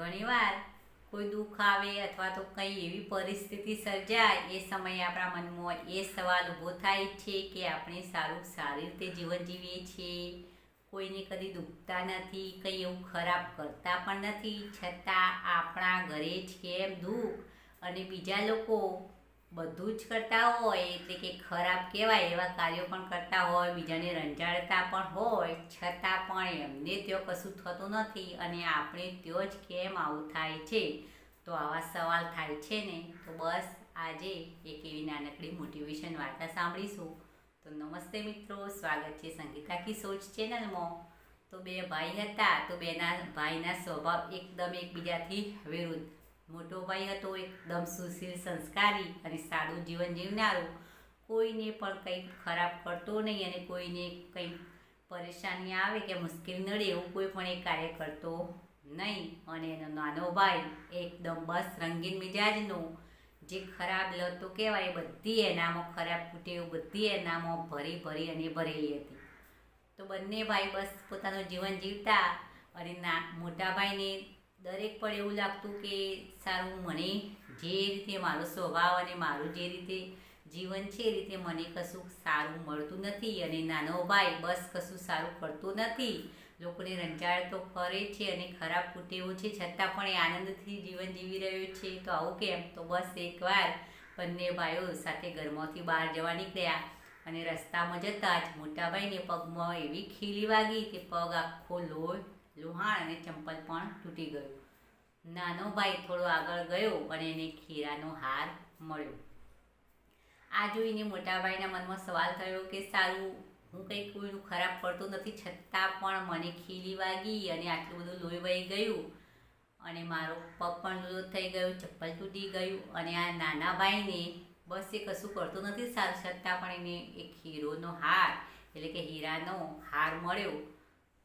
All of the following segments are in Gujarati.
ઘણીવાર કોઈ દુઃખ આવે અથવા તો કંઈ એવી પરિસ્થિતિ સર્જાય, એ સમયે આપણા મનમાં એ સવાલ ઊભો થાય છે કે આપણે સારું, સારી રીતે જીવન જીવીએ છીએ. કોઈને કદી દુખતા નથી, કંઈ એવું ખરાબ કરતા પણ નથી. છતાં આપણા ઘરે જ કેમ દુઃખ અને બીજા લોકો બધું જ કરતા હોય, એટલે કે ખરાબ કહેવાય એવા કાર્યો પણ કરતા હોય, બીજાને રંજાડતા પણ હોય, છતાં પણ એમને ત્યાં કશું થતું નથી અને આપણે ત્યાં જ કેમ આવું થાય છે? તો આવા સવાલ થાય છે ને? તો બસ આજે એક એવી નાનકડી મોટિવેશન વાર્તા સાંભળીશું. તો નમસ્તે મિત્રો, સ્વાગત છે સંગીતા કી સોચ ચેનલમાં. તો બે ભાઈ હતા, તો બેના ભાઈના સ્વભાવ એકદમ એકબીજાથી વિરુદ્ધ. મોટો ભાઈ હતો એકદમ સુશીલ, સંસ્કારી અને સારું જીવન જીવનારો. કોઈને પણ કંઈ ખરાબ કરતો નહીં અને કોઈને કંઈ પરેશાની આવે કે મુશ્કેલી નડે, એવું કોઈ પણ એ કાર્ય કરતો નહીં. અને એનો નાનો ભાઈ એકદમ બસ રંગીન મિજાજનો, જે ખરાબ લતો કહેવાય બધી એનામાં ખરાબ ટેવ બધી એનામાં ભરી ભરી અને ભરેલી હતી. તો બંને ભાઈ બસ પોતાનું જીવન જીવતા અને ના, મોટા ભાઈને દરેક પણ એવું લાગતું કે સારું મને જે રીતે મારો સ્વભાવ અને મારું જે રીતે જીવન છે એ રીતે મને કશું સારું મળતું નથી અને નાનો ભાઈ બસ કશું સારું કરતો નથી. લોકોને રંજાડ તો કરે છે અને ખરાબ કુટેવો છે, છતાં પણ એ આનંદથી જીવન જીવી રહ્યો છે. તો આવું કેમ? તો બસ એકવાર બંને ભાઈઓ સાથે ઘરમાંથી બહાર જવા નીકળ્યા અને રસ્તામાં જતાં જ મોટાભાઈને પગમાં એવી ખીલી વાગી કે પગ આખો લોહી લોહાણ અને ચંપલ પણ તૂટી ગયું. નાનો ભાઈ થોડો આગળ ગયો અને એને ખીરાનો હાર મળ્યો. આ જોઈને મોટાભાઈના મનમાં સવાલ થયો કે, સારું, હું કંઈ કોઈનું ખરાબ કરતો નથી, છતાં પણ મને ખીલી વાગી અને આટલું બધું લોહી વહી ગયું અને મારો પગ પણ લૂલો થઈ ગયો, ચપ્પલ તૂટી ગયું અને આ નાના ભાઈને બસ એ કશું કરતો નથી સારું, છતાં પણ એને એક હીરોનો હાર, એટલે કે હીરાનો હાર મળ્યો.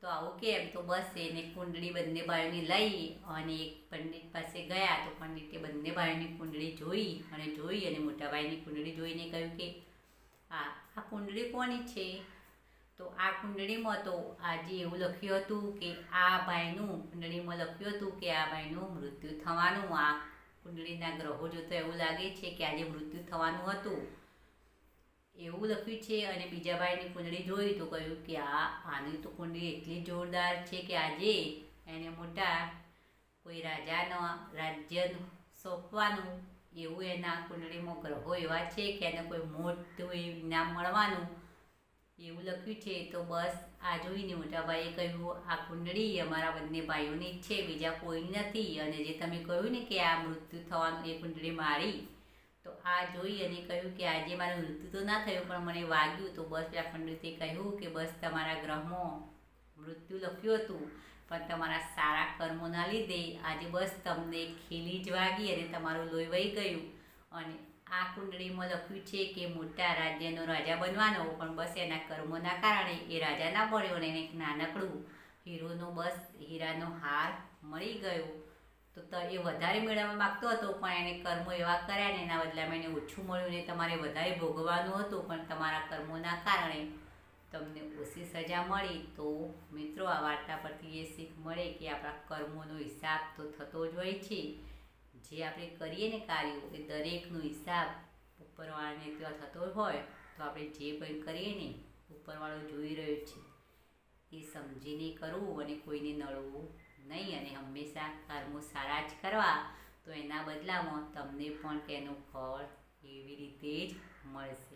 તો આવું કેમ? તો બસ એને કુંડળી બંને બાયોની લઈ અને એક પંડિત પાસે ગયા તો પંડિતે બંને બાયોની કુંડળી જોઈ અને જોઈ અને મોટા ભાઈની કુંડળી જોઈને કહ્યું કે, આ આ કુંડળી કોની છે? તો આ કુંડળીમાં તો આજે એવું લખ્યું હતું કે આ ભાઈનું કુંડળીમાં લખ્યું હતું કે આ ભાઈનું મૃત્યુ થવાનું, આ કુંડળીના ગ્રહો જોતા એવું લાગે છે કે આજે મૃત્યુ થવાનું હતું. એવું લખ્યું છે અને બીજા ભાઈની કુંડળી જોઈ તો કહ્યું કે આ આની તો કુંડળી એટલી જોરદાર છે કે આજે એને મોટા કોઈ રાજાનો રાજ્ય સોંપવાનું, એવું એના કુંડળીમાં ગ્રહો એવા છે કે એને કોઈ મોટું ઇનામ મળવાનું, એવું લખ્યું છે. તો બસ આ જોઈને મોટાભાઈએ કહ્યું, આ કુંડળી અમારા બંને ભાઈઓની જ છે, બીજા કોઈ નથી. અને જે તમે કહ્યું ને કે આ મૃત્યુ થવાનું એ કુંડળી મારી આ જોઈ અને કહ્યું કે આજે મારું મૃત્યુ તો ના થયું, પણ મને વાગ્યું તો બસ પેલા પંડિતે કહ્યું કે બસ તમારા ગ્રહમાં મૃત્યુ લખ્યું હતું, પણ તમારા સારા કર્મોના લીધે આજે બસ તમને ખીલી જ વાગી અને તમારું લોહી વહી ગયું. અને આ કુંડળીમાં લખ્યું છે કે મોટા રાજ્યનો રાજા બનવાનો, પણ બસ એના કર્મોના કારણે એ રાજા ના પડ્યો અને એને એક નાનકડું હીરોનો બસ, હીરાનો હાર મળી ગયો. તો એ વધારે મેળવવા માગતો હતો, પણ એને કર્મો એવા કર્યા ને એના બદલામાં એને ઓછું મળ્યું ને તમારે વધારે ભોગવવાનું હતું, પણ તમારા કર્મોના કારણે તમને ઓછી સજા મળી. તો મિત્રો, આ વાર્તા પરથી એ શીખ મળે કે આપણા કર્મોનો હિસાબ તો થતો જ હોય છે. જે આપણે કરીએ ને કાર્યો, એ દરેકનો હિસાબ ઉપરવાળાને ત્યાં થતો હોય, તો આપણે જે કંઈ કરીએ ને ઉપરવાળો જોઈ રહ્યો છે. એ સમજીને કરવું અને કોઈને નડવું નહીં અને હંમેશા કરવા. તો એના બદલામાં તમને પણ તેનું ફળ એવી રીતે જ મળશે.